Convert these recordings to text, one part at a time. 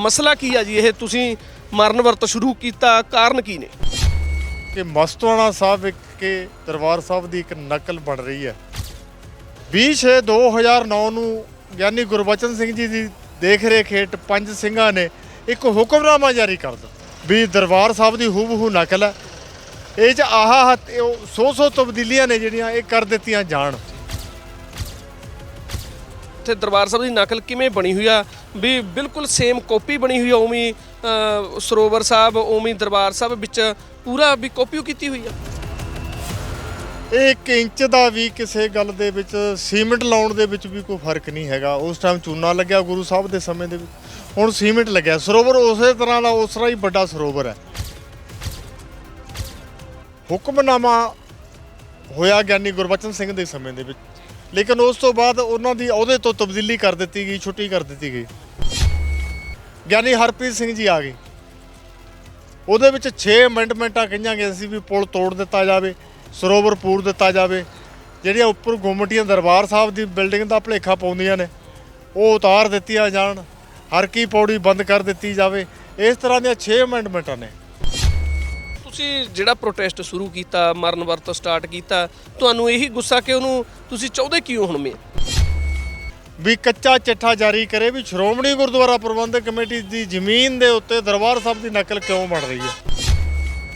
ਮਸਲਾ ਕੀ ਆ ਜੀ? ਇਹ ਤੁਸੀਂ ਮਰਨ ਵਰਤ ਸ਼ੁਰੂ ਕੀਤਾ, ਕਾਰਨ ਕੀ ਨੇ? ਕਿ ਮਸਤਵਾਣਾ ਸਾਹਿਬ ਇੱਕ ਕੇ ਦਰਬਾਰ ਸਾਹਿਬ ਦੀ ਇੱਕ ਨਕਲ ਬਣ ਰਹੀ ਹੈ। 20 2009 ਨੂੰ ਗਿਆਨੀ ਗੁਰਬਚਨ ਸਿੰਘ ਜੀ ਦੀ ਦੇਖ ਰੇਖ ਹੇਠ ਪੰਜ ਸਿੰਘਾਂ ਨੇ ਇੱਕ ਹੁਕਮਨਾਮਾ ਜਾਰੀ ਕਰ ਦਿੱਤਾ ਵੀ ਦਰਬਾਰ ਸਾਹਿਬ ਦੀ ਹੂਬਹੂ ਨਕਲ ਹੈ। ਇਹ ਚ ਆਹ ਸੌ ਸੌ ਤਬਦੀਲੀਆਂ ਨੇ ਜਿਹੜੀਆਂ ਇਹ ਕਰ ਦਿੱਤੀਆਂ ਜਾਣ। ਇੱਥੇ ਦਰਬਾਰ ਸਾਹਿਬ ਦੀ ਨਕਲ ਕਿਵੇਂ ਬਣੀ ਹੋਈ ਆ? ਵੀ ਬਿਲਕੁਲ ਸੇਮ ਕਾਪੀ ਬਣੀ ਹੋਈ ਆ, ਉਵੇਂ ਸਰੋਵਰ ਸਾਹਿਬ, ਉਵੇਂ ਦਰਬਾਰ ਸਾਹਿਬ ਵਿੱਚ ਪੂਰਾ ਵੀ ਕਾਪੀ ਕੀਤੀ ਹੋਈ ਆ? ਇਹ 1 ਇੰਚ ਦਾ ਵੀ ਕਿਸੇ ਗੱਲ ਦੇ ਵਿੱਚ, ਸੀਮੈਂਟ ਲਾਉਣ ਦੇ ਵਿੱਚ ਵੀ ਕੋਈ ਫ਼ਰਕ ਨਹੀਂ ਹੈਗਾ। ਉਸ ਟਾਈਮ ਚੂਨਾ ਲੱਗਿਆ ਗੁਰੂ ਸਾਹਿਬ ਦੇ ਸਮੇਂ ਦੇ ਵਿੱਚ। ਹੁਣ ਸੀਮੈਂਟ ਲੱਗਿਆ। ਸਰੋਵਰ ਉਸੇ ਤਰ੍ਹਾਂ ਦਾ, ਉਸ ਤਰ੍ਹਾਂ ਹੀ ਵੱਡਾ ਸਰੋਵਰ ਹੈ। ਹੁਕਮਨਾਮਾ ਹੋਇਆ ਗਿਆਨੀ ਗੁਰਬਚਨ ਸਿੰਘ ਦੇ ਸਮੇਂ ਦੇ ਵਿੱਚ। ਲੇਕਿਨ ਉਸ ਤੋਂ ਬਾਅਦ ਉਹਨਾਂ ਦੀ ਅਹੁਦੇ ਤੋਂ ਤਬਦੀਲੀ ਕਰ ਦਿੱਤੀ ਗਈ, ਛੁੱਟੀ ਕਰ ਦਿੱਤੀ ਗਈ। ਗਿਆਨੀ ਹਰਪ੍ਰੀਤ ਸਿੰਘ ਜੀ ਆ ਗਏ। ਉਹਦੇ ਵਿੱਚ 6 ਅਮੈਂਡਮੈਂਟਾਂ ਕਹੀਆਂ ਗਈਆਂ ਸੀ ਵੀ ਪੁਲ ਤੋੜ ਦਿੱਤਾ ਜਾਵੇ, ਸਰੋਵਰ ਪੂਰ ਦਿੱਤਾ ਜਾਵੇ। ਜਿਹੜੀਆਂ ਉੱਪਰ ਗੁੰਮਟੀਆਂ ਦਰਬਾਰ ਸਾਹਿਬ ਦੀ ਬਿਲਡਿੰਗ ਦਾ ਭਲੇਖਾ ਪਾਉਂਦੀਆਂ ਨੇ, ਉਹ ਉਤਾਰ ਦਿੱਤੀਆਂ ਜਾਣ। ਹਰ ਕੀ ਪੌੜੀ ਬੰਦ ਕਰ ਦਿੱਤੀ ਜਾਵੇ। ਇਸ ਤਰ੍ਹਾਂ ਦੀਆਂ 6 ਅਮੈਂਡਮੈਂਟਾਂ ਨੇ। ਤੁਸੀਂ ਜਿਹੜਾ ਪ੍ਰੋਟੈਸਟ ਸ਼ੁਰੂ ਕੀਤਾ ਮਰਨ ਵਰਤ ਸਟਾਰਟ ਕੀਤਾ ਤੁਹਾਨੂੰ ਇਹੀ ਗੁੱਸਾ ਕਿ ਉਹਨੂੰ ਤੁਸੀਂ ਚਾਹੁੰਦੇ ਕਿਉਂ ਹੁਣ ਮੇ? ਵੀ ਕੱਚਾ ਚਿੱਠਾ ਜਾਰੀ ਕਰੇ ਵੀ ਸ਼੍ਰੋਮਣੀ ਗੁਰਦੁਆਰਾ ਪ੍ਰਬੰਧਕ ਕਮੇਟੀ ਦੀ ਜ਼ਮੀਨ ਦੇ ਉੱਤੇ ਦਰਬਾਰ ਸਾਹਿਬ ਦੀ ਨਕਲ ਕਿਉਂ ਬਣ ਰਹੀ ਹੈ?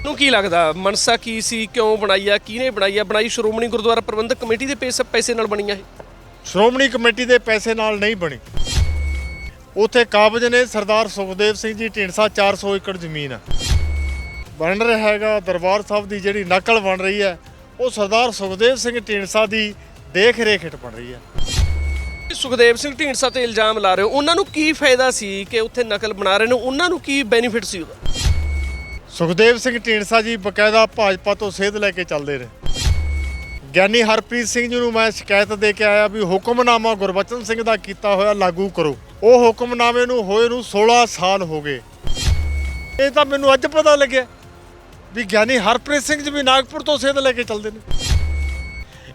ਨੂੰ ਕੀ ਲੱਗਦਾ ਮਨਸਾ ਕੀ ਸੀ ਕਿਉਂ ਬਣਾਈ ਆ ਕਿਹਨੇ ਬਣਾਈ ਆ? ਬਣਾਈ ਸ਼੍ਰੋਮਣੀ ਗੁਰਦੁਆਰਾ ਪ੍ਰਬੰਧਕ ਕਮੇਟੀ ਦੇ ਪੈਸੇ ਪੈਸੇ ਨਾਲ ਬਣੀਆਂ ਇਹ? ਸ਼੍ਰੋਮਣੀ ਕਮੇਟੀ ਦੇ ਪੈਸੇ ਨਾਲ ਨਹੀਂ ਬਣੀ। ਉਥੇ ਕਾਬਜ ਨੇ ਸਰਦਾਰ ਸੁਖਦੇਵ ਸਿੰਘ ਜੀ ਢੀਂਡਸਾ 400 ਏਕੜ ਜ਼ਮੀਨ ਹੈ ਬਣ ਰਿਹਾ ਹੈਗਾ ਦਰਬਾਰ ਸਾਹਿਬ ਦੀ ਜਿਹੜੀ ਨਕਲ ਬਣ ਰਹੀ ਹੈ ਉਹ ਸਰਦਾਰ ਸੁਖਦੇਵ ਸਿੰਘ ਢੀਂਡਸਾ ਦੀ ਦੇਖ ਰੇਖ ਹੇਠ ਬਣ ਰਹੀ ਹੈ। ਸੁਖਦੇਵ ਸਿੰਘ ਢੀਂਡਸਾ ਤੇ ਇਲਜ਼ਾਮ ਲਾ ਰਹੇ ਹੋ ਉਹਨਾਂ ਨੂੰ ਕੀ ਫਾਇਦਾ ਸੀ ਕਿ ਉੱਥੇ ਨਕਲ ਬਣਾ ਰਹੇ ਨੇ? ਉਹਨਾਂ ਨੂੰ ਕੀ ਬੈਨੀਫਿਟ ਸੀ ਉਹਦਾ? ਸੁਖਦੇਵ ਸਿੰਘ ਢੀਂਡਸਾ ਜੀ ਬਕਾਇਦਾ ਭਾਜਪਾ ਤੋਂ ਸੇਧ ਲੈ ਕੇ ਚੱਲਦੇ ਨੇ ਗਿਆਨੀ ਹਰਪ੍ਰੀਤ ਸਿੰਘ ਜੀ ਨੂੰ ਮੈਂ ਸ਼ਿਕਾਇਤ ਦੇ ਕੇ ਆਇਆ ਵੀ ਹੁਕਮਨਾਮਾ ਗੁਰਬਚਨ ਸਿੰਘ ਦਾ ਕੀਤਾ ਹੋਇਆ ਲਾਗੂ ਕਰੋ। ਉਹ ਹੁਕਮਨਾਮੇ ਨੂੰ ਹੋਏ ਨੂੰ 16 ਸਾਲ ਹੋ ਗਏ। ਇਹ ਤਾਂ ਮੈਨੂੰ ਅੱਜ ਪਤਾ ਲੱਗਿਆ। ਵੀ ਗਿਆਨੀ ਹਰਪ੍ਰੀਤ ਸਿੰਘ ਜੀ ਵੀ ਨਾਗਪੁਰ ਤੋਂ ਸੇਧ ਲੈ ਕੇ ਚੱਲਦੇ ਨੇ।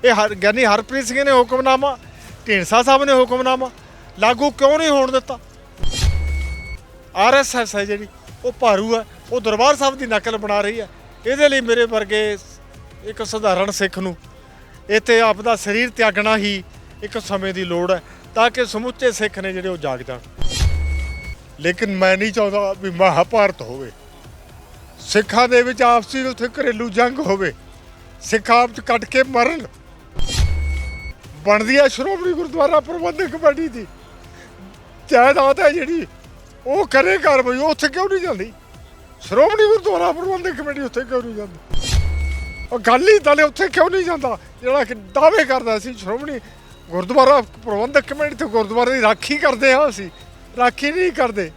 ਇਹ ਹਰ ਗਿਆਨੀ ਹਰਪ੍ਰੀਤ ਸਿੰਘ ਨੇ ਹੁਕਮਨਾਮਾ, ਢੀਂਡਸਾ ਸਾਹਿਬ ਨੇ ਹੁਕਮਨਾਮਾ, ਲਾਗੂ ਕਿਉਂ ਨਹੀਂ ਹੋਣ ਦਿੱਤਾ? ਆਰਐਸਐਸ ਹੈ ਜਿਹੜੀ, ਉਹ ਭਾਰੂ ਹੈ, ਉਹ ਦਰਬਾਰ ਸਾਹਿਬ ਦੀ ਨਕਲ ਬਣਾ ਰਹੀ ਹੈ। ਇਹਦੇ ਲਈ ਮੇਰੇ ਵਰਗੇ ਇੱਕ ਸਧਾਰਨ ਸਿੱਖ ਨੂੰ ਇੱਥੇ ਆਪਦਾ ਸਰੀਰ ਤਿਆਗਣਾ ਹੀ ਇੱਕ ਸਮੇਂ ਦੀ ਲੋੜ ਹੈ, ਤਾਂ ਕਿ ਸਮੁੱਚੇ ਸਿੱਖ ਨੇ ਜਿਹੜੇ ਉਹ ਜਾਗ ਜਾਣ। ਲੇਕਿਨ ਮੈਂ ਨਹੀਂ ਚਾਹੁੰਦਾ ਵੀ ਮਹਾਭਾਰਤ ਹੋਵੇ। ਸਿੱਖਾਂ ਦੇ ਵਿੱਚ ਆਪਸੀ ਉੱਥੇ ਘਰੇਲੂ ਜੰਗ ਹੋਵੇ, ਸਿੱਖ ਆਪ ਚ ਕੱਟ ਕੇ ਮਰਨ। ਬਣਦੀ ਹੈ ਸ਼੍ਰੋਮਣੀ ਗੁਰਦੁਆਰਾ ਪ੍ਰਬੰਧਕ ਕਮੇਟੀ ਦੀ। ਜਾਇਦਾਦ ਹੈ ਜਿਹੜੀ, ਉਹ ਕਰੇ ਕਾਰਵਾਈ ਉਹ ਉੱਥੇ ਕਿਉਂ ਨਹੀਂ ਜਾਂਦੀ? ਸ਼੍ਰੋਮਣੀ ਗੁਰਦੁਆਰਾ ਪ੍ਰਬੰਧਕ ਕਮੇਟੀ ਉੱਥੇ ਕਿਉਂ ਨਹੀਂ ਜਾਂਦੀ? ਉਹ ਗੱਲ ਹੀ ਦਲੇ ਉੱਥੇ ਕਿਉਂ ਨਹੀਂ ਜਾਂਦਾ? ਜਿਹੜਾ ਕਿ ਦਾਅਵੇ ਕਰਦਾ ਸੀ ਸ਼੍ਰੋਮਣੀ ਗੁਰਦੁਆਰਾ ਪ੍ਰਬੰਧਕ ਕਮੇਟੀ ਤੇ ਗੁਰਦੁਆਰੇ ਦੀ ਰਾਖੀ ਕਰਦੇ ਹਾਂ ਅਸੀਂ, ਰਾਖੀ ਨਹੀਂ ਕਰਦੇ।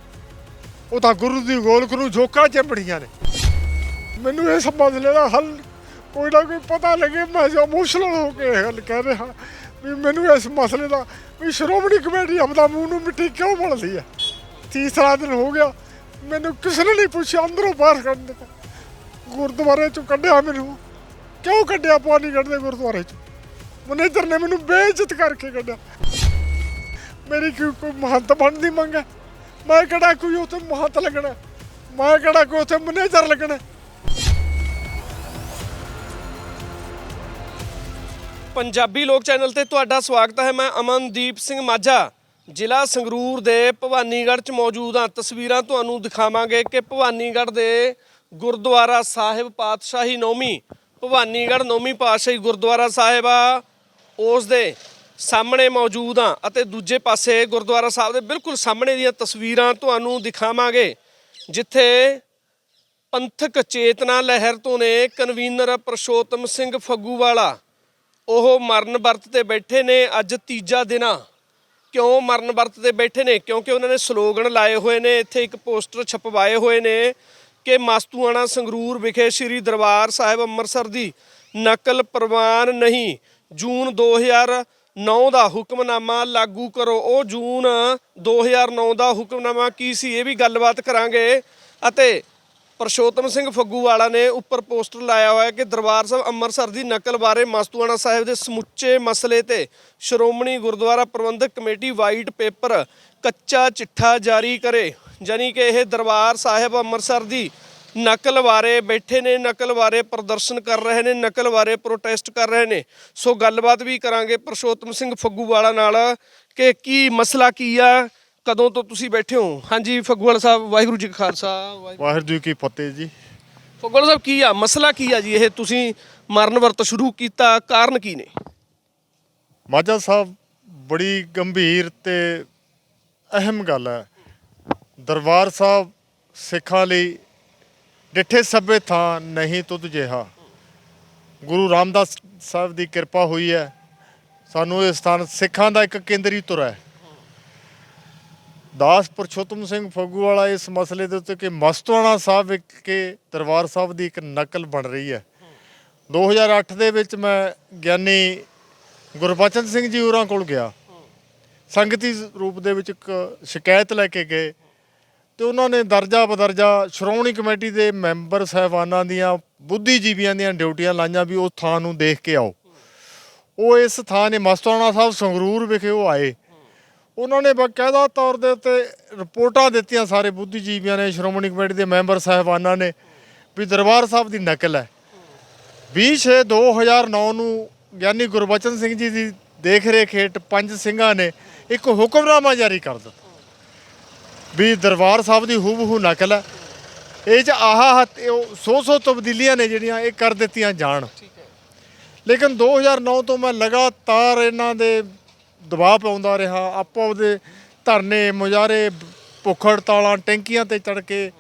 ਉਹ ਤਾਂ ਗੁਰੂ ਦੀ ਗੋਲਕ ਨੂੰ ਝੋਕਾ ਚਿੰਬੜੀਆਂ ਨੇ। ਮੈਨੂੰ ਇਸ ਮਸਲੇ ਦਾ ਹੱਲ ਕੋਈ ਨਾ ਕੋਈ ਪਤਾ ਲੱਗੇ, ਮੈਂ ਇਮੋਸ਼ਨਲ ਹੋ ਕੇ ਇਹ ਗੱਲ ਕਹਿ ਰਿਹਾ ਵੀ ਮੈਨੂੰ ਇਸ ਮਸਲੇ ਦਾ ਵੀ ਸ਼੍ਰੋਮਣੀ ਕਮੇਟੀ ਆਪਦਾ ਮੂੰਹ ਨੂੰ ਮਿੱਟੀ ਕਿਉਂ ਮਲਦੀ ਹੈ? ਤੀਸਰਾ ਦਿਨ ਹੋ ਗਿਆ, ਮੈਨੂੰ ਕਿਸੇ ਨੇ ਨਹੀਂ ਪੁੱਛਿਆ, ਅੰਦਰੋਂ ਬਾਹਰ ਕੱਢ ਦਿੱਤਾ। ਗੁਰਦੁਆਰੇ ਚੋਂ ਕੱਢਿਆ ਮੈਨੂੰ। ਕਿਉਂ ਕੱਢਿਆ? ਪਾਣੀ ਕੱਢਦੇ ਗੁਰਦੁਆਰੇ ਚੋਂ। ਮੈਨੇਜਰ ਨੇ ਮੈਨੂੰ ਬੇਇੱਜ਼ਤ ਕਰਕੇ ਕੱਢਿਆ। ਮੇਰੀ ਕੋਈ ਕੋਈ ਮਹੰਤ ਬਣਨ ਦੀ ਮੰਗ ਹੈ? ਮੈਂ ਕਿਹੜਾ ਕੋਈ ਉੱਥੇ ਮਹੰਤ ਲੱਗਣਾ? ਮੈਂ ਕਿਹੜਾ ਕੋਈ ਉੱਥੇ ਮੈਨੇਜਰ ਲੱਗਣਾ? ਪੰਜਾਬੀ ਲੋਕ ਚੈਨਲ ਤੇ ਤੁਹਾਡਾ ਸਵਾਗਤ ਹੈ। ਮੈਂ ਅਮਨਦੀਪ ਸਿੰਘ ਮਾਝਾ, ਜ਼ਿਲ੍ਹਾ ਸੰਗਰੂਰ ਦੇ ਭਵਾਨੀਗੜ੍ਹ ਚ ਮੌਜੂਦ ਹਾਂ। ਤਸਵੀਰਾਂ ਤੁਹਾਨੂੰ ਦਿਖਾਵਾਂਗੇ ਕਿ ਭਵਾਨੀਗੜ੍ਹ ਦੇ ਗੁਰਦੁਆਰਾ ਸਾਹਿਬ ਪਾਤਸ਼ਾਹੀ ਨੌਮੀ ਭਵਾਨੀਗੜ੍ਹ ਨੌਮੀ ਪਾਤਸ਼ਾਹੀ ਗੁਰਦੁਆਰਾ ਸਾਹਿਬ ਆ। ਉਸ ਦੇ ਸਾਹਮਣੇ ਮੌਜੂਦ ਹਾਂ ਅਤੇ ਦੂਜੇ ਪਾਸੇ ਗੁਰਦੁਆਰਾ ਸਾਹਿਬ ਦੇ ਬਿਲਕੁਲ ਸਾਹਮਣੇ ਦੀਆਂ ਤਸਵੀਰਾਂ ਤੁਹਾਨੂੰ ਦਿਖਾਵਾਂਗੇ, ਜਿੱਥੇ ਪੰਥਕ ਚੇਤਨਾ ਲਹਿਰ ਤੋਂ ਨੇ ਕਨਵੀਨਰ ਪ੍ਰਸ਼ੋਤਮ ਸਿੰਘ ਫੱਗੂਵਾਲਾ ਉਹ ਮਰਨ ਵਰਤ ਤੇ ਬੈਠੇ ਨੇ ਅੱਜ ਤੀਜਾ ਦਿਨ ਆ। ਕਿਉਂ ਮਰਨ ਵਰਤ ਤੇ ਬੈਠੇ ਨੇ? ਕਿਉਂਕਿ ਉਹਨਾਂ ਨੇ ਸਲੋਗਨ ਲਾਏ ਹੋਏ ਨੇ, ਇੱਥੇ ਇੱਕ ਪੋਸਟਰ ਛਪਵਾਏ ਹੋਏ ਨੇ ਕਿ ਮਸਤੂਆਣਾ ਸੰਗਰੂਰ ਵਿਖੇ ਸ੍ਰੀ ਦਰਬਾਰ ਸਾਹਿਬ ਅੰਮ੍ਰਿਤਸਰ ਦੀ ਨਕਲ ਪ੍ਰਵਾਨ ਨਹੀਂ। ਜੂਨ 2009 ਦਾ ਹੁਕਮਨਾਮਾ ਲਾਗੂ ਕਰੋ। ਉਹ ਜੂਨ 2009 ਦਾ ਹੁਕਮਨਾਮਾ ਕੀ ਸੀ? ਇਹ ਵੀ ਗੱਲਬਾਤ ਕਰਾਂਗੇ। ਅਤੇ ਪਰਸ਼ੋਤਮ ਸਿੰਘ ਫੱਗੂਵਾਲਾ ਨੇ ਉੱਪਰ ਪੋਸਟਰ ਲਾਇਆ ਹੋਇਆ ਕਿ ਦਰਬਾਰ ਸਾਹਿਬ ਅੰਮ੍ਰਿਤਸਰ ਦੀ ਨਕਲ ਬਾਰੇ ਮਸਤੂਆਣਾ ਸਾਹਿਬ ਦੇ ਸਮੁੱਚੇ ਮਸਲੇ ਤੇ Shiromani Gurdwara Prabandhak Committee white paper ਕੱਚਾ ਚਿੱਠਾ ਜਾਰੀ ਕਰੇ। ਯਾਨੀ ਕਿ ਇਹ ਦਰਬਾਰ ਸਾਹਿਬ ਅੰਮ੍ਰਿਤਸਰ ਦੀ ਨਕਲ ਬਾਰੇ ਬੈਠੇ ਨੇ, ਨਕਲ ਬਾਰੇ ਪ੍ਰਦਰਸ਼ਨ ਕਰ ਰਹੇ ਨੇ, ਨਕਲ ਬਾਰੇ ਪ੍ਰੋਟੈਸਟ ਕਰ ਰਹੇ ਨੇ। ਸੋ ਗੱਲਬਾਤ ਵੀ ਕਰਾਂਗੇ ਪਰਸ਼ੋਤਮ ਸਿੰਘ ਫੱਗੂਵਾਲਾ ਨਾਲ ਕਿ ਕੀ ਮਸਲਾ ਕੀ ਆ ਕਦੋਂ ਤੋਂ ਤੁਸੀਂ ਬੈਠੇ ਹੋ? ਹਾਂਜੀ ਫੱਗੂਵਾਲਾ ਸਾਹਿਬ ਵਾਹਿਗੁਰੂ ਜੀ ਕਾ ਖਾਲਸਾ ਵਾਹਿਗੁਰੂ ਵਾਹਿਗੁਰੂ ਜੀ ਕੀ ਫਤਿਹ ਜੀ। ਫੱਗੂਵਾਲਾ ਸਾਹਿਬ ਕੀ ਆ? ਮਸਲਾ ਕੀ ਆ ਜੀ? ਇਹ ਤੁਸੀਂ ਮਰਨ ਵਰਤ ਸ਼ੁਰੂ ਕੀਤਾ ਕਾਰਨ ਕੀ ਨੇ? ਮਾਝਾ ਸਾਹਿਬ ਬੜੀ ਗੰਭੀਰ ਤੇ ਅਹਿਮ ਗੱਲ ਹੈ। ਦਰਬਾਰ ਸਾਹਿਬ ਸਿੱਖਾਂ ਲਈ ਡਿੱਠੇ ਸਭੇ ਥਾਂ ਨਹੀਂ ਤੁਧ ਜਿਹਾ। ਗੁਰੂ ਰਾਮਦਾਸ ਸਾਹਿਬ ਦੀ ਕਿਰਪਾ ਹੋਈ ਹੈ। ਸਾਨੂੰ ਇਹ ਸਥਾਨ ਸਿੱਖਾਂ ਦਾ ਇੱਕ ਕੇਂਦਰੀ ਧੁਰਾ ਹੈ। ਦਾਸ ਪੁਰਸ਼ੋਤਮ ਸਿੰਘ ਫੱਗੂ ਵਾਲਾ ਇਸ ਮਸਲੇ ਦੇ ਉੱਤੇ ਕਿ ਮਸਤਵਾਣਾ ਸਾਹਿਬ ਵਿਖੇ ਦਰਬਾਰ ਸਾਹਿਬ ਦੀ ਇੱਕ ਨਕਲ ਬਣ ਰਹੀ ਹੈ। 2008 ਦੇ ਵਿੱਚ ਮੈਂ ਗਿਆਨੀ ਗੁਰਬਚਨ ਸਿੰਘ ਜੀ ਹੋਰਾਂ ਕੋਲ ਗਿਆ। ਸੰਗਤੀ ਰੂਪ ਦੇ ਵਿੱਚ ਇੱਕ ਸ਼ਿਕਾਇਤ ਲੈ ਕੇ ਗਏ ਤੇ ਉਹਨਾਂ ਨੇ ਦਰਜਾ ਬਦਰਜਾ ਸ਼੍ਰੋਮਣੀ ਕਮੇਟੀ ਦੇ ਮੈਂਬਰ ਸਾਹਿਬਾਨਾਂ ਦੀਆਂ, ਬੁੱਧੀਜੀਵੀਆਂ ਦੀਆਂ ਡਿਊਟੀਆਂ ਲਾਈਆਂ ਵੀ ਉਸ ਥਾਂ ਨੂੰ ਦੇਖ ਕੇ ਆਓ। ਉਹ ਇਸ ਥਾਂ ਨੇ ਮਸਤਾਨਾ ਸਾਹਿਬ ਸੰਗਰੂਰ ਵਿਖੇ ਉਹ ਆਏ। ਉਹਨਾਂ ਨੇ ਬਕਾਇਦਾ ਤੌਰ ਦੇ ਉੱਤੇ ਰਿਪੋਰਟਾਂ ਦਿੱਤੀਆਂ ਸਾਰੇ ਬੁੱਧੀਜੀਵੀਆਂ ਨੇ ਸ਼੍ਰੋਮਣੀ ਕਮੇਟੀ ਦੇ ਮੈਂਬਰ ਸਾਹਿਬਾਨਾਂ ਨੇ ਵੀ ਦਰਬਾਰ ਸਾਹਿਬ ਦੀ ਨਕਲ ਹੈ। 20/6/2009 ਨੂੰ ਗਿਆਨੀ ਗੁਰਬਚਨ ਸਿੰਘ ਜੀ ਦੀ ਦੇਖ ਰੇਖ ਹੇਠ ਪੰਜ ਸਿੰਘਾਂ ਨੇ ਇੱਕ ਹੁਕਮਨਾਮਾ ਜਾਰੀ ਕਰ ਦਿੱਤਾ ਵੀ ਦਰਬਾਰ ਸਾਹਿਬ ਦੀ ਹੂਬਹੂ ਨਕਲ ਹੈ। ਇਹ ਚ ਆਹ ਸੌ ਸੌ ਤਬਦੀਲੀਆਂ ਨੇ ਜਿਹੜੀਆਂ ਇਹ ਕਰ ਦਿੱਤੀਆਂ ਜਾਣ। ਲੇਕਿਨ 2009 ਤੋਂ ਮੈਂ ਲਗਾਤਾਰ ਇਹਨਾਂ ਦੇ ਦਬਾਅ ਪਾਉਂਦਾ ਰਿਹਾ। ਆਪੋ ਆਪਦੇ ਧਰਨੇ ਮੁਜ਼ਾਰੇ ਭੁੱਖ ਹੜਤਾਲਾਂ ਟੈਂਕੀਆਂ ਤੇ ਚੜ ਕੇ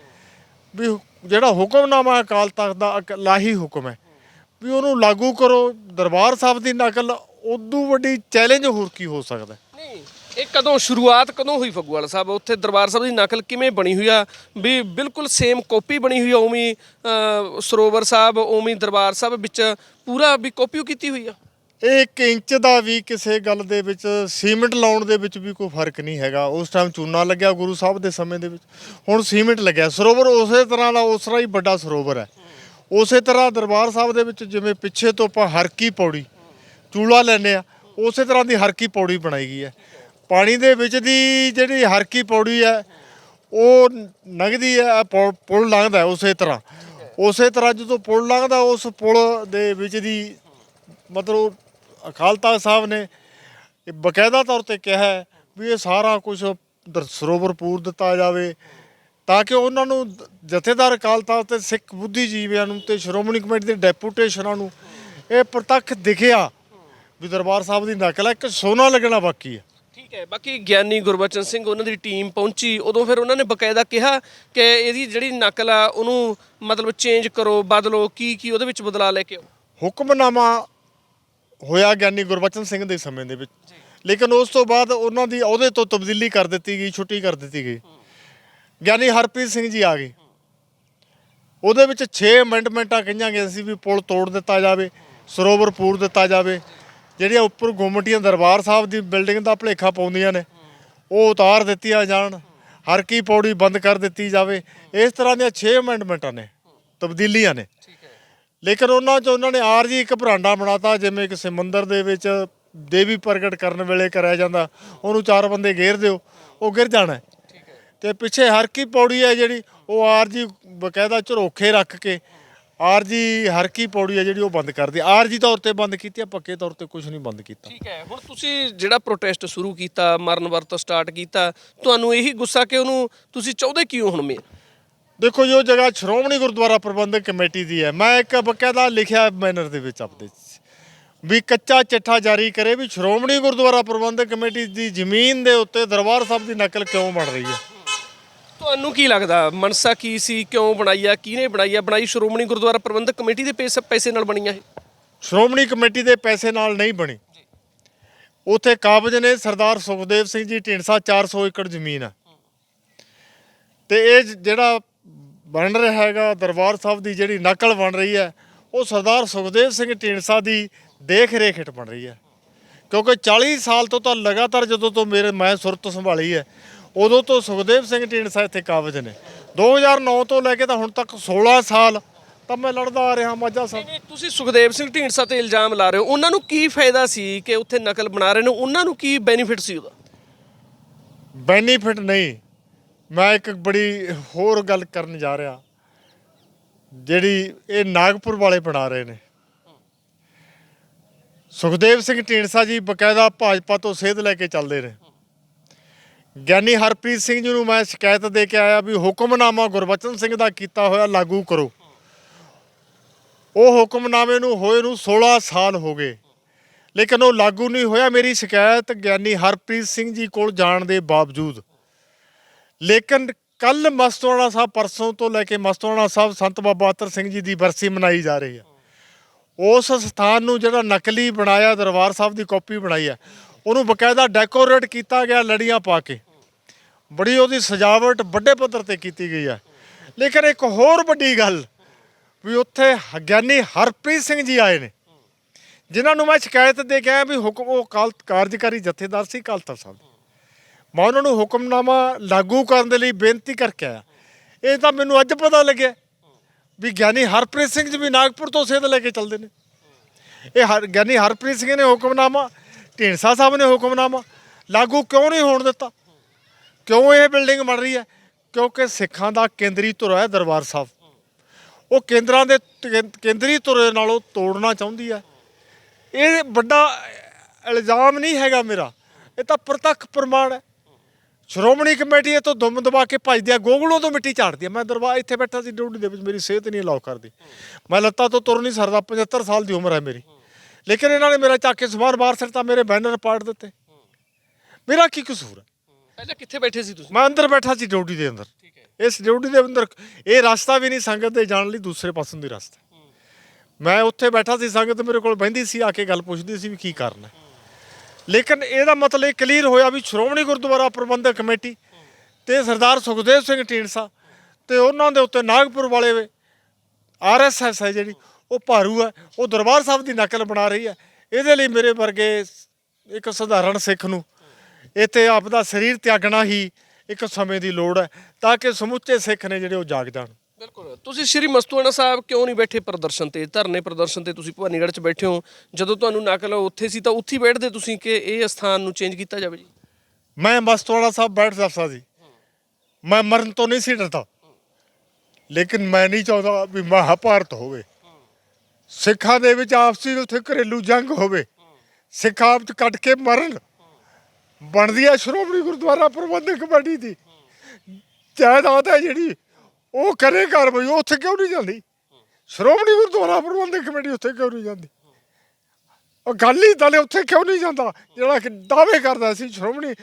ਵੀ ਜਿਹੜਾ ਹੁਕਮਨਾਮਾ ਅਕਾਲ ਤਖਤ ਦਾ ਇੱਕ ਲਾਹੀ ਹੁਕਮ ਹੈ। ਵੀ ਉਹਨੂੰ ਲਾਗੂ ਕਰੋ, ਦਰਬਾਰ ਸਾਹਿਬ ਦੀ ਨਕਲ ਉਦੋਂ ਵੱਡੀ ਚੈਲੰਜ ਹੋਰ ਕੀ ਹੋ ਸਕਦਾ ਨਹੀਂ, ਇਹ ਕਦੋਂ ਸ਼ੁਰੂਆਤ ਕਦੋਂ ਹੋਈ ਫੱਗੂਵਾਲਾ ਸਾਹਿਬ? ਉੱਥੇ ਦਰਬਾਰ ਸਾਹਿਬ ਦੀ ਨਕਲ ਕਿਵੇਂ ਬਣੀ ਹੋਈ ਆ? ਵੀ ਬਿਲਕੁਲ ਸੇਮ ਕਾਪੀ ਬਣੀ ਹੋਈ ਆ, ਉਵੇਂ ਸਰੋਵਰ ਸਾਹਿਬ, ਉਵੇਂ ਦਰਬਾਰ ਸਾਹਿਬ ਵਿੱਚ ਪੂਰਾ ਵੀ ਕਾਪੀ ਕੀਤੀ ਹੋਈ ਆ? ਇੱਕ ਇੰਚ ਦਾ ਵੀ ਕਿਸੇ ਗੱਲ ਦੇ ਵਿੱਚ, ਸੀਮਿੰਟ ਲਾਉਣ ਦੇ ਵਿੱਚ ਵੀ ਕੋਈ ਫ਼ਰਕ ਨਹੀਂ ਹੈਗਾ। ਉਸ ਟਾਈਮ ਚੂਨਾ ਲੱਗਿਆ ਗੁਰੂ ਸਾਹਿਬ ਦੇ ਸਮੇਂ ਦੇ ਵਿੱਚ। ਹੁਣ ਸੀਮਿੰਟ ਲੱਗਿਆ। ਸਰੋਵਰ ਉਸੇ ਤਰ੍ਹਾਂ ਦਾ, ਉਸ ਤਰ੍ਹਾਂ ਹੀ ਵੱਡਾ ਸਰੋਵਰ ਹੈ। ਉਸੇ ਤਰ੍ਹਾਂ ਦਰਬਾਰ ਸਾਹਿਬ ਦੇ ਵਿੱਚ ਜਿਵੇਂ ਪਿੱਛੇ ਤੋਂ ਆਪਾਂ ਹਰਕੀ ਪੌੜੀ, ਚੂਲਾ ਲੈਨੇ ਆ ਉਸੇ ਤਰ੍ਹਾਂ ਦੀ ਹਰਕੀ ਪੌੜੀ ਬਣਾਈ ਗਈ ਹੈ। ਪਾਣੀ ਦੇ ਵਿੱਚ ਦੀ ਜਿਹੜੀ ਹਰਕੀ ਪੌੜੀ ਹੈ, ਉਹ ਨਗਦੀ ਹੈ ਪੁ- ਪੁਲ ਲੰਘਦਾ ਉਸੇ ਤਰ੍ਹਾਂ। ਉਸੇ ਤਰ੍ਹਾਂ ਜਦੋਂ ਪੁਲ ਲੰਘਦਾ, ਉਸ ਪੁਲ ਦੇ ਵਿੱਚ ਦੀ ਮਤਲਬ ਅਕਾਲ ਤਖਤ ਸਾਹਿਬ ਨੇ ਇਹ ਬਕਾਇਦਾ ਤੌਰ ਤੇ ਕਿਹਾ ਹੈ ਵੀ ਇਹ ਸਾਰਾ ਕੁਝ ਸਰੋਵਰ ਪੂਰ ਦਿੱਤਾ ਜਾਵੇ ਤਾਂ ਕਿ ਉਹਨਾਂ ਨੂੰ ਜਥੇਦਾਰ ਅਕਾਲ ਤਖਤ ਤੇ ਸਿੱਖ ਬੁੱਧੀਜੀਵੀਆਂ ਨੂੰ ਤੇ ਸ਼੍ਰੋਮਣੀ ਕਮੇਟੀ ਦੇ ਡੈਪੂਟੇਸ਼ਨਾਂ ਨੂੰ ਇਹ ਪ੍ਰਤੱਖ ਦਿਖਿਆ ਵੀ ਦਰਬਾਰ ਸਾਹਿਬ ਦੀ ਨਕਲ ਹੈ ਇੱਕ ਸੋਨਾ ਲੱਗਣਾ ਬਾਕੀ ਹੈ। ਠੀਕ ਹੈ ਬਾਕੀ ਗਿਆਨੀ ਗੁਰਬਚਨ ਸਿੰਘ ਉਹਨਾਂ ਦੀ ਟੀਮ ਪਹੁੰਚੀ ਉਦੋਂ ਫਿਰ ਉਹਨਾਂ ਨੇ ਬਕਾਇਦਾ ਕਿਹਾ ਕਿ ਇਹਦੀ ਜਿਹੜੀ ਨਕਲ ਆ ਉਹਨੂੰ ਮਤਲਬ ਚੇਂਜ ਕਰੋ ਬਦਲੋ ਕੀ ਕੀ ਉਹਦੇ ਵਿੱਚ ਬਦਲਾ ਲੈ ਕੇ ਆਓ। ਹੁਕਮਨਾਮਾ ਹੋਇਆ ਗਿਆਨੀ ਗੁਰਬਚਨ ਸਿੰਘ ਦੇ ਸਮੇਂ ਦੇ ਵਿੱਚ। ਲੇਕਿਨ ਉਸ ਤੋਂ ਬਾਅਦ ਉਹਨਾਂ ਦੀ ਅਹੁਦੇ ਤੋਂ ਤਬਦੀਲੀ ਕਰ ਦਿੱਤੀ ਗਈ ਛੁੱਟੀ ਕਰ ਦਿੱਤੀ ਗਈ। ਗਿਆਨੀ ਹਰਪ੍ਰੀਤ ਸਿੰਘ ਜੀ ਆ ਗਏ। ਉਹਦੇ ਵਿੱਚ 6 ਅਮੈਂਡਮੈਂਟਾਂ ਕਹੀਆਂ ਗਈਆਂ ਸੀ ਵੀ ਪੁਲ ਤੋੜ ਦਿੱਤਾ ਜਾਵੇ ਸਰੋਵਰ ਪੂਰ ਦਿੱਤਾ ਜਾਵੇ। ਜਿਹੜੀਆਂ ਉੱਪਰ ਗੁੰਮਟੀਆਂ ਦਰਬਾਰ ਸਾਹਿਬ ਦੀ ਬਿਲਡਿੰਗ ਦਾ ਭਲੇਖਾ ਪਾਉਂਦੀਆਂ ਨੇ ਉਹ ਉਤਾਰ ਦਿੱਤੀਆਂ ਜਾਣ। ਹਰ ਕੀ ਪੌੜੀ ਬੰਦ ਕਰ ਦਿੱਤੀ ਜਾਵੇ। ਇਸ ਤਰ੍ਹਾਂ ਦੀਆਂ 6 ਅਮੈਂਡਮੈਂਟਾਂ ਨੇ ਤਬਦੀਲੀਆਂ ਨੇ। ਲੇਕਿਨ ਉਹਨਾਂ 'ਚ ਉਹਨਾਂ ਨੇ ਆਰਜੀ ਇੱਕ ਭਰਾਂਡਾ ਬਣਾਤਾ, ਜਿਵੇਂ ਕਿਸੇ ਮੰਦਿਰ ਦੇ ਵਿੱਚ ਦੇਵੀ ਪ੍ਰਗਟ ਕਰਨ ਵੇਲੇ ਕਰਿਆ ਜਾਂਦਾ। ਉਹਨੂੰ ਚਾਰ ਬੰਦੇ ਘੇਰ ਦਿਓ, ਉਹ ਗਿਰ ਜਾਣਾ। ਹੈ। ਤੇ ਪਿੱਛੇ ਹਰ ਕੀ ਪੌੜੀ ਹੈ ਜਿਹੜੀ, ਉਹ ਆਰਜੀ ਬਕਾਇਦਾ ਝਰੋਖੇ ਰੱਖ ਕੇ ਆਰਜੀ ਹਰ ਕੀ ਪੌੜੀ ਹੈ ਜਿਹੜੀ ਉਹ ਬੰਦ ਕਰਦੀ ਆਰਜੀ ਤੌਰ ਤੇ ਬੰਦ ਕੀਤੀ ਹੈ, ਪੱਕੇ ਤੌਰ ਤੇ ਕੁਝ ਨਹੀਂ ਬੰਦ ਕੀਤਾ। ਠੀਕ ਹੈ, ਹੁਣ ਤੁਸੀਂ ਜਿਹੜਾ ਪ੍ਰੋਟੈਸਟ ਸ਼ੁਰੂ ਕੀਤਾ, ਮਰਨ ਵਰਤ ਸਟਾਰਟ ਕੀਤਾ, ਤੁਹਾਨੂੰ ਇਹੀ ਗੁੱਸਾ ਕਿ ਉਹਨੂੰ ਤੁਸੀਂ ਚਾਹੁੰਦੇ ਕਿਉਂ ਹੁਣ ਮੇ ਦੇਖੋ ਜੋ ਜਗ੍ਹਾ ਸ਼੍ਰੋਮਣੀ ਗੁਰਦੁਆਰਾ ਪ੍ਰਬੰਧਕ ਕਮੇਟੀ ਦੀ ਹੈ। ਮੈਂ ਇੱਕ ਬਕਾਇਦਾ ਲਿਖਿਆ ਮੈਨਰ ਦੇ ਵਿੱਚ ਆਪਦੇ ਵੀ ਕੱਚਾ ਚਿੱਠਾ ਜਾਰੀ ਕਰੇ ਵੀ ਸ਼੍ਰੋਮਣੀ ਗੁਰਦੁਆਰਾ ਪ੍ਰਬੰਧਕ ਕਮੇਟੀ ਦੀ ਜ਼ਮੀਨ ਦੇ ਉੱਤੇ ਦਰਬਾਰ ਸਾਹਿਬ ਦੀ ਨਕਲ ਕਿਉਂ ਬਣ ਰਹੀ ਹੈ? ਤੁਹਾਨੂੰ ਕੀ ਲੱਗਦਾ? ਮਨਸਾ ਕੀ ਸੀ? ਕਿਉਂ ਬਣਾਈ ਆ? ਕਿਹਨੇ ਬਣਾਈ ਆ? ਬਣਾਈ ਸ਼੍ਰੋਮਣੀ ਗੁਰਦੁਆਰਾ ਪ੍ਰਬੰਧਕ ਕਮੇਟੀ ਦੇ ਪੈਸੇ ਪੈਸੇ ਨਾਲ ਬਣੀਆਂ ਇਹ? ਸ਼੍ਰੋਮਣੀ ਕਮੇਟੀ ਦੇ ਪੈਸੇ ਨਾਲ ਨਹੀਂ ਬਣੀ। ਉਥੇ ਕਾਬਜ ਨੇ ਸਰਦਾਰ ਸੁਖਦੇਵ ਸਿੰਘ ਜੀ ਢੀਂਡਸਾ 400 ਏਕੜ ਜ਼ਮੀਨ ਹੈ ਤੇ ਇਹ ਜਿਹੜਾ ਬਣ ਰਿਹਾ ਹੈਗਾ ਦਰਬਾਰ ਸਾਹਿਬ ਦੀ ਜਿਹੜੀ ਨਕਲ ਬਣ ਰਹੀ ਹੈ ਉਹ ਸਰਦਾਰ ਸੁਖਦੇਵ ਸਿੰਘ ਢੀਂਡਸਾ ਦੀ ਦੇਖ ਰੇਖ ਹੇਠ ਬਣ ਰਹੀ ਹੈ। ਕਿਉਂਕਿ 40 ਸਾਲ ਤੋਂ ਤਾਂ ਲਗਾਤਾਰ ਜਦੋਂ ਤੋਂ ਮੇਰੇ ਮੈਂ ਸੁਰਤ ਸੰਭਾਲੀ ਹੈ ਉਦੋਂ ਤੋਂ ਸੁਖਦੇਵ ਸਿੰਘ ਢੀਂਡਸਾ ਇੱਥੇ ਕਾਬਜ ਨੇ। 2009 ਤੋਂ ਲੈ ਕੇ ਤਾਂ ਹੁਣ ਤੱਕ 16 ਸਾਲ ਤਾਂ ਮੈਂ ਲੜਦਾ ਆ ਰਿਹਾ ਮਾਝਾ ਸਾਹਿਬ। ਤੁਸੀਂ ਸੁਖਦੇਵ ਸਿੰਘ ਢੀਂਡਸਾ ਤੇ ਇਲਜ਼ਾਮ ਲਾ ਰਹੇ ਹੋ। ਉਹਨਾਂ ਨੂੰ ਕੀ ਫਾਇਦਾ ਸੀ ਕਿ ਉੱਥੇ ਨਕਲ ਬਣਾ ਰਹੇ ਨੇ? ਉਹਨਾਂ ਨੂੰ ਕੀ ਬੈਨੀਫਿਟ ਸੀ ਉਹਦਾ? ਬੈਨੀਫਿਟ ਨਹੀਂ। ਮੈਂ ਇੱਕ ਬੜੀ ਹੋਰ ਗੱਲ ਕਰਨ ਜਾ ਰਿਹਾ, ਜਿਹੜੀ ਇਹ ਨਾਗਪੁਰ ਵਾਲੇ ਬਣਾ ਰਹੇ ਨੇ। ਸੁਖਦੇਵ ਸਿੰਘ ਢੀਂਡਸਾ ਜੀ ਬਕਾਇਦਾ ਭਾਜਪਾ ਤੋਂ ਸੇਧ ਲੈ ਕੇ ਚੱਲਦੇ ਨੇ। ਗਿਆਨੀ ਹਰਪ੍ਰੀਤ ਸਿੰਘ ਜੀ ਨੂੰ ਮੈਂ ਸ਼ਿਕਾਇਤ ਦੇ ਕੇ ਆਇਆ ਵੀ ਹੁਕਮਨਾਮਾ ਗੁਰਬਚਨ ਸਿੰਘ ਦਾ ਕੀਤਾ ਹੋਇਆ ਲਾਗੂ ਕਰੋ। ਉਹ ਹੁਕਮਨਾਮੇ ਨੂੰ ਹੋਏ ਨੂੰ 16 ਸਾਲ ਹੋ ਗਏ। ਲੇਕਿਨ ਉਹ ਲਾਗੂ ਨਹੀਂ ਹੋਇਆ ਮੇਰੀ ਸ਼ਿਕਾਇਤ ਗਿਆਨੀ ਹਰਪ੍ਰੀਤ ਸਿੰਘ ਜੀ ਕੋਲ ਜਾਣ ਦੇ ਬਾਵਜੂਦ। ਲੇਕਿਨ ਕੱਲ ਮਸਤੋਣਾ ਸਾਹਿਬ ਪਰਸੋਂ ਤੋਂ ਲੈ ਕੇ ਮਸਤੋਣਾ ਸਾਹਿਬ ਸੰਤ ਬਾਬਾ ਅਤਰ ਸਿੰਘ ਜੀ ਦੀ ਬਰਸੀ ਮਨਾਈ ਜਾ ਰਹੀ ਹੈ। ਉਸ ਸਥਾਨ ਨੂੰ ਜਿਹੜਾ ਨਕਲੀ ਬਣਾਇਆ ਦਰਬਾਰ ਸਾਹਿਬ ਦੀ ਕਾਪੀ ਬਣਾਈ ਹੈ। ਉਹਨੂੰ ਬਕਾਇਦਾ ਡੈਕੋਰੇਟ ਕੀਤਾ ਗਿਆ ਲੜੀਆਂ ਪਾ ਕੇ। ਬੜੀ ਉਹਦੀ ਸਜਾਵਟ ਵੱਡੇ ਪੱਧਰ ਤੇ ਕੀਤੀ ਗਈ ਹੈ। ਲੇਕਿਨ ਇੱਕ ਹੋਰ ਵੱਡੀ ਗੱਲ ਵੀ ਉੱਥੇ ਗਿਆਨੀ ਹਰਪ੍ਰੀਤ ਸਿੰਘ ਜੀ ਆਏ ਨੇ। ਜਿਨ੍ਹਾਂ ਨੂੰ ਮੈਂ ਸ਼ਿਕਾਇਤ ਦੇ ਕੇ ਆਇਆ ਵੀ ਹੁਕਮ ਉਹ ਕਾਲ ਕਾਰਜਕਾਰੀ ਜਥੇਦਾਰ ਸੀ ਅਕਾਲ ਤਖਤ ਸਾਹਿਬ। ਮੈਂ ਉਹਨਾਂ ਨੂੰ ਹੁਕਮਨਾਮਾ ਲਾਗੂ ਕਰਨ ਦੇ ਲਈ ਬੇਨਤੀ ਕਰਕੇ ਆਇਆ। ਇਹ ਤਾਂ ਮੈਨੂੰ ਅੱਜ ਪਤਾ ਲੱਗਿਆ ਵੀ ਗਿਆਨੀ ਹਰਪ੍ਰੀਤ ਸਿੰਘ ਜੀ ਵੀ ਨਾਗਪੁਰ ਤੋਂ ਸੇਧ ਲੈ ਕੇ ਚੱਲਦੇ ਨੇ। ਇਹ ਹਰ, ਗਿਆਨੀ ਹਰਪ੍ਰੀਤ ਸਿੰਘ ਨੇ ਹੁਕਮਨਾਮਾ, ਢੀਂਡਸਾ ਸਾਹਿਬ ਨੇ ਹੁਕਮਨਾਮਾ ਲਾਗੂ ਕਿਉਂ ਨਹੀਂ ਹੋਣ ਦਿੱਤਾ? ਕਿਉਂ ਇਹ ਬਿਲਡਿੰਗ ਬਣ ਰਹੀ ਹੈ? ਕਿਉਂਕਿ ਸਿੱਖਾਂ ਦਾ ਕੇਂਦਰੀ ਧੁਰਾ ਹੈ ਦਰਬਾਰ ਸਾਹਿਬ। ਉਹ ਕੇਂਦਰਾਂ ਦੇ ਕੇਂਦਰੀ ਧੁਰੇ ਨਾਲੋਂ ਤੋੜਨਾ ਚਾਹੁੰਦੀ ਹੈ। ਇਹ ਵੱਡਾ ਇਲਜ਼ਾਮ ਨਹੀਂ ਹੈਗਾ ਮੇਰਾ। ਇਹ ਤਾਂ ਪ੍ਰਤੱਖ ਪ੍ਰਮਾਣ ਹੈ। ਸ਼੍ਰੋਮਣੀ ਕਮੇਟੀ ਇਹ ਤੋਂ ਦੁਮ ਦਬਾ ਕੇ ਭਜਦੀ ਆ ਗੋਗਲੋਂ ਤੋਂ ਮਿੱਟੀ ਝਾੜਦੀ ਆ। ਮੈਂ ਦਰਬਾਰ ਇੱਥੇ ਬੈਠਾ ਸੀ ਡਿਊਟੀ ਦੇ ਵਿੱਚ ਮੇਰੀ ਸਿਹਤ ਨਹੀਂ ਅਲਾਉ ਕਰਦੀ। ਮੈਂ ਲੱਤਾਂ ਤੋਂ ਤੁਰ ਨਹੀਂ ਸਕਦਾ 75 ਸਾਲ ਦੀ ਉਮਰ ਹੈ ਮੇਰੀ। ਲੇਕਿਨ ਇਹਨਾਂ ਨੇ ਮੇਰਾ ਚੱਕ ਕੇ ਸਮਾਰ ਬਾਹਰ ਸਿੱਟਤਾ ਮੇਰੇ ਬੈਨਰ ਪਾੜ ਦਿੱਤੇ। ਮੇਰਾ ਕੀ ਕਸੂਰ ਹੈ? ਪਹਿਲਾਂ ਕਿੱਥੇ ਬੈਠੇ ਸੀ ਤੁਸੀਂ? ਮੈਂ ਅੰਦਰ ਬੈਠਾ ਸੀ ਡਿਊਟੀ ਦੇ ਅੰਦਰ। ਇਸ ਡਿਊਟੀ ਦੇ ਅੰਦਰ ਇਹ ਰਸਤਾ ਵੀ ਨਹੀਂ ਸੰਗਤ ਦੇ ਜਾਣ ਲਈ ਦੂਸਰੇ ਪਾਸੋਂ ਦੀ ਰਸਤਾ। ਮੈਂ ਉੱਥੇ ਬੈਠਾ ਸੀ ਸੰਗਤ ਮੇਰੇ ਕੋਲ ਬਹਿੰਦੀ ਸੀ ਆ ਕੇ ਗੱਲ ਪੁੱਛਦੀ ਸੀ ਵੀ ਕੀ ਕਰਨਾ ਲੇਕਿਨ ਇਹਦਾ ਮਤਲਬ ਇਹ ਕਲੀਅਰ ਹੋਇਆ ਵੀ ਸ਼੍ਰੋਮਣੀ ਗੁਰਦੁਆਰਾ ਪ੍ਰਬੰਧਕ ਕਮੇਟੀ ਤੇ ਸਰਦਾਰ ਸੁਖਦੇਵ ਸਿੰਘ ਢੀਂਡਸਾ ਤੇ ਉਹਨਾਂ ਦੇ ਉੱਤੇ ਨਾਗਪੁਰ ਵਾਲੇ ਆਰਐਸਐਸ ਹੈ ਜਿਹੜੀ, ਉਹ ਭਾਰੂ ਹੈ, ਉਹ ਦਰਬਾਰ ਸਾਹਿਬ ਦੀ ਨਕਲ ਬਣਾ ਰਹੀ ਹੈ। ਇਹਦੇ ਲਈ ਮੇਰੇ ਵਰਗੇ ਇੱਕ ਸਧਾਰਨ ਸਿੱਖ ਨੂੰ ਇੱਥੇ ਆਪਦਾ ਸਰੀਰ ਤਿਆਗਣਾ ਹੀ ਇੱਕ ਸਮੇਂ ਦੀ ਲੋੜ ਹੈ, ਤਾਂ ਕਿ ਸਮੁੱਚੇ ਸਿੱਖ ਨੇ ਜਿਹੜੇ ਉਹ ਜਾਗ ਜਾਣ ਬਿਲਕੁਲ। ਤੁਸੀਂ ਸ਼੍ਰੀ ਮਸਤੂਆਣਾ ਸਾਹਿਬ ਕਿਉਂ ਨਹੀਂ ਬੈਠੇ ਪ੍ਰਦਰਸ਼ਨ ਤੇ? ਧਰਨੇ ਪ੍ਰਦਰਸ਼ਨ ਤੇ ਤੁਸੀਂ ਭਵਾਨੀਗੜ੍ਹ 'ਚ ਬੈਠੇ ਹੋ। ਜਦੋਂ ਤੁਹਾਨੂੰ ਨਕਲ ਉੱਥੇ ਸੀ ਤਾਂ ਉੱਥੇ ਹੀ ਬੈਠਦੇ ਤੁਸੀਂ ਕਿ ਇਹ ਸਥਾਨ ਨੂੰ ਚੇਂਜ ਕੀਤਾ ਜਾਵੇ ਜੀ। ਮੈਂ ਮਸਤਵਾੜਾ ਸਾਹਿਬ ਬੈਠ ਸਕਦਾ ਸੀ ਮੈਂ ਮਰਨ ਤੋਂ ਨਹੀਂ ਸੀ ਡਰਦਾ। ਲੇਕਿਨ ਮੈਂ ਨਹੀਂ ਚਾਹੁੰਦਾ ਵੀ ਮਹਾਭਾਰਤ ਹੋਵੇ। ਸਿੱਖਾਂ ਦੇ ਵਿੱਚ ਆਪਸੀ ਉੱਥੇ ਘਰੇਲੂ ਜੰਗ ਹੋਵੇ। ਸਿੱਖ ਆਪ ਚ ਕੱਟ ਕੇ ਮਰਨ। ਬਣਦੀ ਹੈ ਸ਼੍ਰੋਮਣੀ ਗੁਰਦੁਆਰਾ ਪ੍ਰਬੰਧਕ ਕਮੇਟੀ ਦੀ। ਜਾਇਦਾਦ ਹੈ ਜਿਹੜੀ ਉਹ ਕਰੇ ਕਾਰਵਾਈ ਉਹ ਉੱਥੇ ਕਿਉਂ ਨਹੀਂ ਜਾਂਦੀ? ਸ਼੍ਰੋਮਣੀ ਗੁਰਦੁਆਰਾ ਪ੍ਰਬੰਧਕ ਕਮੇਟੀ ਉੱਥੇ ਕਿਉਂ ਨਹੀਂ ਜਾਂਦੀ? ਉਹ ਗੱਲ ਹੀ ਤਾਂ ਉੱਥੇ ਕਿਉਂ ਨਹੀਂ ਜਾਂਦਾ? ਜਿਹੜਾ ਕਿ ਦਾਅਵੇ ਕਰਦਾ ਸੀ ਸ਼੍ਰੋਮਣੀ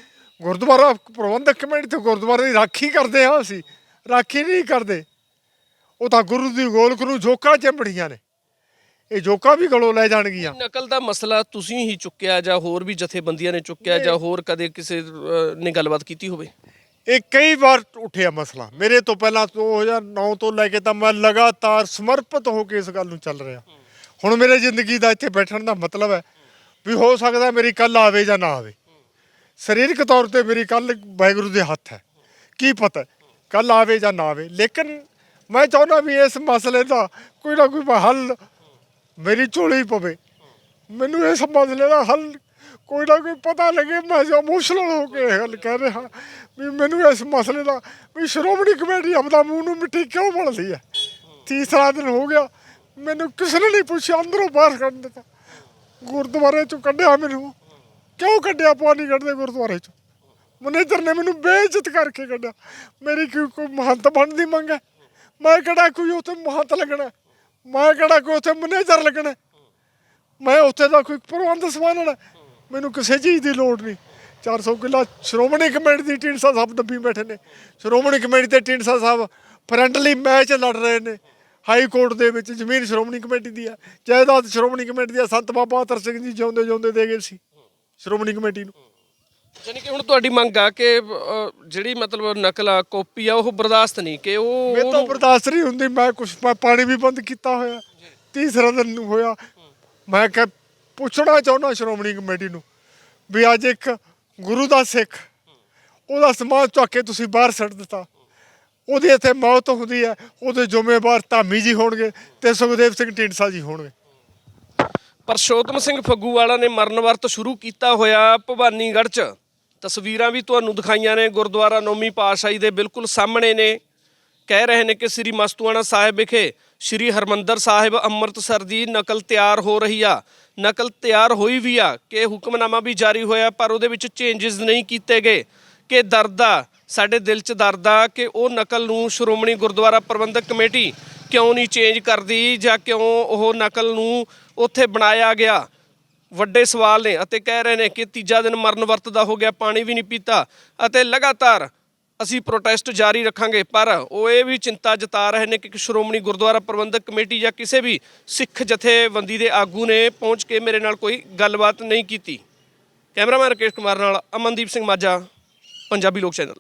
ਗੁਰਦੁਆਰਾ ਪ੍ਰਬੰਧਕ ਕਮੇਟੀ ਤੇ ਗੁਰਦੁਆਰੇ ਦੀ ਰਾਖੀ ਕਰਦੇ ਹਾਂ ਅਸੀਂ। ਰਾਖੀ ਨਹੀਂ ਕਰਦੇ। ਉਹ ਤਾਂ ਗੁਰੂ ਦੀ ਗੋਲਕ ਨੂੰ ਜੋਕਾਂ ਚੰਬੜੀਆਂ ਨੇ। ਇਹ ਜੋਕਾਂ ਵੀ ਗਲੋਂ ਲੈ ਜਾਣਗੀਆਂ। ਨਕਲ ਦਾ ਮਸਲਾ ਤੁਸੀਂ ਹੀ ਚੁੱਕਿਆ ਜਾਂ ਹੋਰ ਵੀ ਜਥੇਬੰਦੀਆਂ ਨੇ ਚੁੱਕਿਆ ਜਾਂ ਹੋਰ ਕਦੇ ਕਿਸੇ ਨੇ ਗੱਲਬਾਤ ਕੀਤੀ ਹੋਵੇ? ਇਹ ਕਈ ਵਾਰ ਉੱਠਿਆ ਮਸਲਾ। ਮੇਰੇ ਤੋਂ ਪਹਿਲਾਂ 2009 ਤੋਂ ਲੈ ਕੇ ਤਾਂ ਮੈਂ ਲਗਾਤਾਰ ਸਮਰਪਿਤ ਹੋ ਕੇ ਇਸ ਗੱਲ ਨੂੰ ਚੱਲ ਰਿਹਾ। ਹੁਣ ਮੇਰੇ ਜ਼ਿੰਦਗੀ ਦਾ ਇੱਥੇ ਬੈਠਣ ਦਾ ਮਤਲਬ ਹੈ ਵੀ ਹੋ ਸਕਦਾ ਮੇਰੀ ਕੱਲ ਆਵੇ ਜਾਂ ਨਾ ਆਵੇ। ਸਰੀਰਕ ਤੌਰ ਤੇ ਮੇਰੀ ਕੱਲ ਵਾਹਿਗੁਰੂ ਦੇ ਹੱਥ ਹੈ। ਕੀ ਪਤਾ ਕੱਲ ਆਵੇ ਜਾਂ ਨਾ ਆਵੇ। ਲੇਕਿਨ ਮੈਂ ਚਾਹੁੰਦਾ ਵੀ ਇਸ ਮਸਲੇ ਦਾ ਕੋਈ ਨਾ ਕੋਈ ਹੱਲ ਮੇਰੀ ਝੋਲੀ ਪਵੇ। ਮੈਨੂੰ ਇਸ ਮਸਲੇ ਦਾ ਹੱਲ ਕੋਈ ਨਾ ਕੋਈ ਪਤਾ ਲੱਗੇ, ਮੈਂ ਇਮੋਸ਼ਨਲ ਹੋ ਕੇ ਇਹ ਗੱਲ ਕਹਿ ਰਿਹਾ ਵੀ ਮੈਨੂੰ ਇਸ ਮਸਲੇ ਦਾ ਵੀ ਸ਼੍ਰੋਮਣੀ ਕਮੇਟੀ ਆਪਦਾ ਮੂੰਹ ਨੂੰ ਮਿੱਟੀ ਕਿਉਂ ਮਲਦੀ ਹੈ? ਤੀਸਰਾ ਦਿਨ ਹੋ ਗਿਆ, ਮੈਨੂੰ ਕਿਸੇ ਨੇ ਨਹੀਂ ਪੁੱਛਿਆ, ਅੰਦਰੋਂ ਬਾਹਰ ਕੱਢ ਦਿੱਤਾ। ਗੁਰਦੁਆਰੇ ਚੋਂ ਕੱਢਿਆ ਮੈਨੂੰ। ਕਿਉਂ ਕੱਢਿਆ ਪਾਣੀ ਕੱਢਦੇ ਗੁਰਦੁਆਰੇ ਚੋਂ? ਮੈਨੇਜਰ ਨੇ ਮੈਨੂੰ ਬੇਇੱਜ਼ਤ ਕਰਕੇ ਕੱਢਿਆ। ਮੇਰੀ ਕੋਈ ਕੋਈ ਮਹੰਤ ਬਣਨ ਦੀ ਮੰਗ ਹੈ? ਮੈਂ ਕਿਹੜਾ ਕੋਈ ਉੱਥੇ ਮਹੰਤ ਲੱਗਣਾ ਮੈਂ ਕਿਹੜਾ ਕੋਈ ਉੱਥੇ ਮੈਨੇਜਰ ਲੱਗਣਾ ਮੈਂ ਉੱਥੇ ਦਾ ਕੋਈ ਪ੍ਰਬੰਧ ਸੰਭਾਲਣਾ ਮੈਨੂੰ ਕਿਸੇ ਚੀਜ਼ ਦੀ ਲੋੜ ਨਹੀਂ। 400 ਕਿੱਲਾ ਸ਼੍ਰੋਮਣੀ ਕਮੇਟੀ ਦੀ ਢੀਂਡਸਾ ਸਾਹਿਬ ਦੱਬੀ ਬੈਠੇ ਨੇ। ਸ਼੍ਰੋਮਣੀ ਕਮੇਟੀ ਤੇ ਢੀਂਡਸਾ ਸਾਹਿਬ ਫਰੈਂਡਲੀ ਮੈਚ ਲੜ ਰਹੇ ਨੇ। ਹਾਈ ਕੋਰਟ ਦੇ ਵਿੱਚ ਜ਼ਮੀਨ ਸ਼੍ਰੋਮਣੀ ਕਮੇਟੀ ਦੀ ਹੈ ਜਾਇਦਾਦ ਸ਼੍ਰੋਮਣੀ ਕਮੇਟੀ ਦੀ ਹੈ ਸੰਤ ਬਾਬਾ ਅਤਰ ਸਿੰਘ ਜੀ ਜਿਉਂਦੇ ਜਿਉਂਦੇ ਦੇ ਗਏ ਸੀ ਸ਼੍ਰੋਮਣੀ ਕਮੇਟੀ ਨੂੰ। ਯਾਨੀ ਕਿ ਹੁਣ ਤੁਹਾਡੀ ਮੰਗ ਆ ਕਿ ਜਿਹੜੀ ਮਤਲਬ ਨਕਲ ਆ ਕਾਪੀ ਆ ਉਹ ਬਰਦਾਸ਼ਤ ਨਹੀਂ ਕਿ ਉਹ ਮੇਰੇ ਤੋਂ ਉਹਨੂੰ- ਬਰਦਾਸ਼ਤ ਨਹੀਂ ਹੁੰਦੀ। ਮੈਂ ਕੁਛ ਮੈਂ ਪਾਣੀ ਵੀ ਬੰਦ ਕੀਤਾ ਹੋਇਆ। ਤੀਸਰਾ ਦਿਨ ਨੂੰ ਹੋਇਆ। ਮੈਂ ਕਿ ਪੁੱਛਣਾ ਚਾਹੁੰਦਾ ਸ਼੍ਰੋਮਣੀ ਕਮੇਟੀ ਨੂੰ ਵੀ ਅੱਜ ਇੱਕ ਗੁਰੂ ਦਾ ਸਿੱਖ, ਉਹਦਾ ਸਮਾਜ ਚੱਕ ਕੇ ਤੁਸੀਂ ਬਾਹਰ ਛੱਡ ਦਿੱਤਾ। ਉਹਦੀ ਇੱਥੇ ਮੌਤ ਹੁੰਦੀ ਹੈ, ਉਹਦੇ ਜ਼ਿੰਮੇਵਾਰ ਧਾਮੀ ਜੀ ਹੋਣਗੇ ਤੇ ਸੁਖਦੇਵ ਸਿੰਘ ਢੀਂਡਸਾ ਜੀ ਹੋਣਗੇ। ਪਰਸ਼ੋਤਮ ਸਿੰਘ ਫੱਗੂਵਾਲਾ ਨੇ ਮਰਨ ਵਰਤ ਸ਼ੁਰੂ ਕੀਤਾ ਹੋਇਆ ਭਵਾਨੀਗੜ੍ਹ 'ਚ। ਤਸਵੀਰਾਂ ਵੀ ਤੁਹਾਨੂੰ ਦਿਖਾਈਆਂ ਨੇ, ਗੁਰਦੁਆਰਾ ਨੌਮੀ ਪਾਤਸ਼ਾਹੀ ਦੇ ਬਿਲਕੁਲ ਸਾਹਮਣੇ ਨੇ। ਕਹਿ ਰਹੇ ਨੇ ਕਿ ਸ੍ਰੀ ਮਸਤੂਆਣਾ ਸਾਹਿਬ ਵਿਖੇ ਸ੍ਰੀ ਹਰਮੰਦਰ ਸਾਹਿਬ ਅੰਮ੍ਰਿਤਸਰ ਦੀ ਨਕਲ ਤਿਆਰ ਹੋ ਰਹੀ ਆ। ਨਕਲ ਤਿਆਰ ਹੋਈ ਵੀ ਆ ਕਿ ਹੁਕਮਨਾਮਾ ਵੀ ਜਾਰੀ ਹੋਇਆ, ਪਰ ਉਹਦੇ ਵਿੱਚ ਚੇਂਜਸ ਨਹੀਂ ਕੀਤੇ ਗਏ ਕਿ ਦਰਦ ਆ, ਸਾਡੇ ਦਿਲ 'ਚ ਦਰਦ ਆ ਕਿ ਉਹ ਨਕਲ ਨੂੰ ਸ਼੍ਰੋਮਣੀ ਗੁਰਦੁਆਰਾ ਪ੍ਰਬੰਧਕ ਕਮੇਟੀ ਕਿਉਂ ਨਹੀਂ ਚੇਂਜ ਕਰਦੀ ਜਾਂ ਕਿਉਂ ਉਹ ਨਕਲ ਨੂੰ ਉੱਥੇ ਬਣਾਇਆ ਗਿਆ? ਵੱਡੇ ਸਵਾਲ ਨੇ ਅਤੇ ਕਹਿ ਰਹੇ ਨੇ ਕਿ ਤੀਜਾ ਦਿਨ ਮਰਨ ਵਰਤ ਦਾ ਹੋ ਗਿਆ, ਪਾਣੀ ਵੀ ਨਹੀਂ ਪੀਤਾ ਅਤੇ ਲਗਾਤਾਰ ਅਸੀਂ ਪ੍ਰੋਟੈਸਟ ਜਾਰੀ ਰੱਖਾਂਗੇ, ਪਰ ਉਹ ਇਹ ਵੀ ਚਿੰਤਾ ਜਤਾ ਰਹੇ ਨੇ ਕਿ ਸ਼੍ਰੋਮਣੀ ਗੁਰਦੁਆਰਾ ਪ੍ਰਬੰਧਕ ਕਮੇਟੀ ਜਾਂ ਕਿਸੇ ਵੀ ਸਿੱਖ ਜਥੇਬੰਦੀ ਦੇ ਆਗੂ ਨੇ ਪਹੁੰਚ ਕੇ ਮੇਰੇ ਨਾਲ ਕੋਈ ਗੱਲਬਾਤ ਨਹੀਂ ਕੀਤੀ। ਕੈਮਰਾਮੈਨ ਰਕੇਸ਼ ਕੁਮਾਰ ਨਾਲ ਅਮਨਦੀਪ ਸਿੰਘ ਮਾਝਾ, ਪੰਜਾਬੀ ਲੋਕ ਚੈਨਲ।